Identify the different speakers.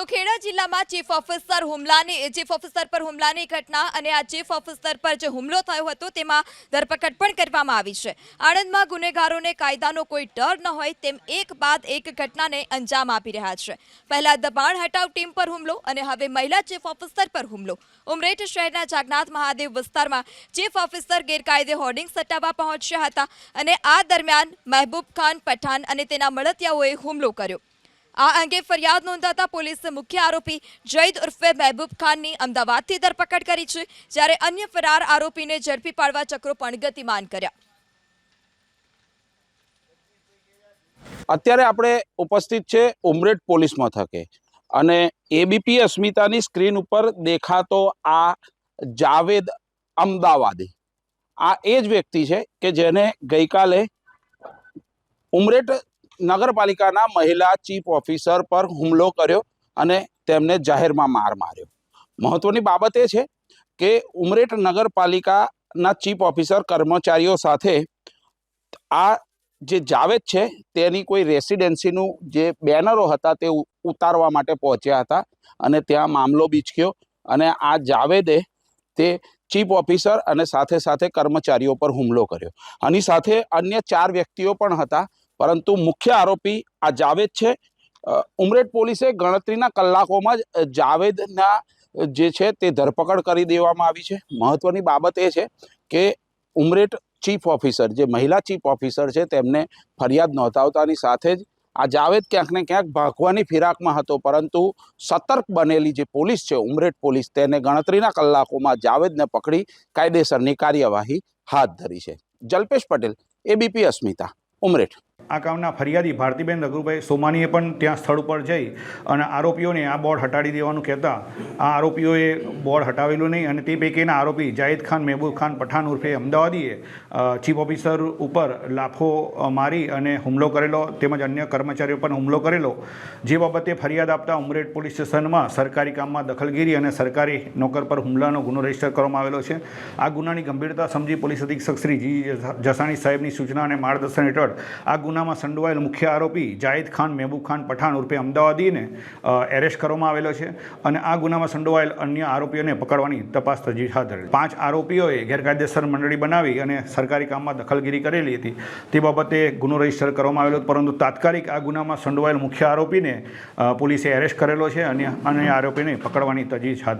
Speaker 1: તો ખેડા જિલ્લામાં chief officer હુમલાની, ચીફ ઓફિસર પર હુમલાની ઘટના અને આ ચીફ ઓફિસર પર જે હુમલો થયો હતો તેમાં ધરપકડ પણ કરવામાં આવી છે. આણંદમાં ગુનેગારોને કાયદાનો કોઈ ડર ન હોય તેમ એક બાદ એક ઘટનાને અંજામ આપી રહ્યા છે. પહેલા દબાણ હટાવ ટીમ પર હુમલો અને હવે મહિલા ચીફ ઓફિસર પર હુમલો. ઉમરેઠ શહેરના જાગનાથ મહાદેવ વિસ્તારમાં ચીફ ઓફિસર ગેરકાયદે હોર્ડિંગ સટાવવા પહોંચ્યા હતા અને આ દરમિયાન મહેબૂબ ખાન પઠાણ અને તેના મળતિયાઓએ હુમલો કર્યો. આ અંગે ફરિયાદ નોંધાતા પોલીસે મુખ્ય આરોપી જૈદ ઉર્ફે મહેબૂબ ખાનની અમદાવાદથી ધરપકડ કરી છે, જ્યારે અન્ય ફરાર આરોપીને ઝડપી પાડવા ચક્રો પણ ગતિમાન કર્યા.
Speaker 2: અત્યારે આપણે ઉપસ્થિત છે ઉમરેઠ પોલીસ મથકે અને એબીપી અસ્મિતાની સ્ક્રીન ઉપર દેખાતો આ જાવેદ અમદાવાદી. આ એ જ વ્યક્તિ છે કે જેને ગઈકાલે ઉમરેઠ નગરપાલિકાના મહિલા ચીફ ઓફિસર પર હુમલો કર્યો અને તેમને જાહેરમાં માર માર્યો. મહત્વની બાબત એ છે કે ઉમરેઠ નગરપાલિકાના ચીફ ઓફિસર કર્મચારીઓ સાથે આ જે જાવેદ છે તેની કોઈ રેસિડેન્સીનું જે બેનરો હતા તે ઉતારવા માટે પહોંચ્યા હતા અને ત્યાં મામલો બીચક્યો અને આ જાવેદે તે ચીફ ઓફિસર અને સાથે સાથે કર્મચારીઓ પર હુમલો કર્યો. આની સાથે અન્ય ચાર વ્યક્તિઓ પણ હતા પરંતુ મુખ્ય આરોપી આ જાવેદ છે. ઉમરેઠ પોલીસે ગણતરીના કલાકોમાં જ જાવેદના જે છે તે ધરપકડ કરી દેવામાં આવી છે. મહત્વની બાબત એ છે કે ઉમરેઠ ચીફ ઓફિસર, જે મહિલા ચીફ ઓફિસર છે, તેમને ફરિયાદ નોંધાવતાની સાથે જ આ જાવેદ ક્યાંક ને ક્યાંક ભાગવાની ફિરાકમાં હતો, પરંતુ સતર્ક બનેલી જે પોલીસ છે, ઉમરેઠ પોલીસ, તેને ગણતરીના કલાકોમાં જાવેદને પકડી કાયદેસરની કાર્યવાહી હાથ ધરી છે. જલ્પેશ પટેલ, એબીપી અસ્મિતા, ઉમરેઠ.
Speaker 3: આ કામના ફરિયાદી ભારતીબેન રઘુભાઈ સોમાનીએ પણ ત્યાં સ્થળ ઉપર જઈ અને આરોપીઓને આ બોર્ડ હટાડી દેવાનું કહેતા આ આરોપીઓએ બોર્ડ હટાવેલું નહીં અને તે પૈકીના આરોપી જાહિદ ખાન, મહેબૂબ ખાન, પઠાણ ઉર્ફે અમદાવાદીએ ચીફ ઓફિસર ઉપર લાફો મારી અને હુમલો કરેલો તેમજ અન્ય કર્મચારીઓ પર હુમલો કરેલો. જે બાબતે ફરિયાદ આપતા ઉમરેઠ પોલીસ સ્ટેશનમાં સરકારી કામમાં દખલગીરી અને સરકારી નોકર પર હુમલાનો ગુનો રજિસ્ટર કરવામાં આવેલો છે. આ ગુનાની ગંભીરતા સમજી પોલીસ અધિક્ષક શ્રી જી, જસાણી સાહેબની સૂચના અને માર્ગદર્શન હેઠળ આ ગુનામાં સંડોવાયેલ મુખ્ય આરોપી જાહિદ ખાન, મહેબૂબ ખાન, પઠાણ ઉર્ફે અમદાવાદીને એરેસ્ટ કરવામાં આવેલો છે અને આ ગુનામાં સંડોવાયેલ અન્ય આરોપીઓને પકડવાની તપાસ તજવીજ હાથ ધરેલ પાંચ આરોપીઓએ ગેરકાયદેસર મંડળી બનાવી અને સરકારી કામમાં દખલગીરી કરેલી હતી. તે બાબતે ગુનો રજિસ્ટર કરવામાં આવેલો પરંતુ તાત્કાલિક આ ગુનામાં સંડોવાયેલ મુખ્ય આરોપીને પોલીસે એરેસ્ટ કરેલો છે અને અન્ય આરોપીને પકડવાની તજવીજ હાથ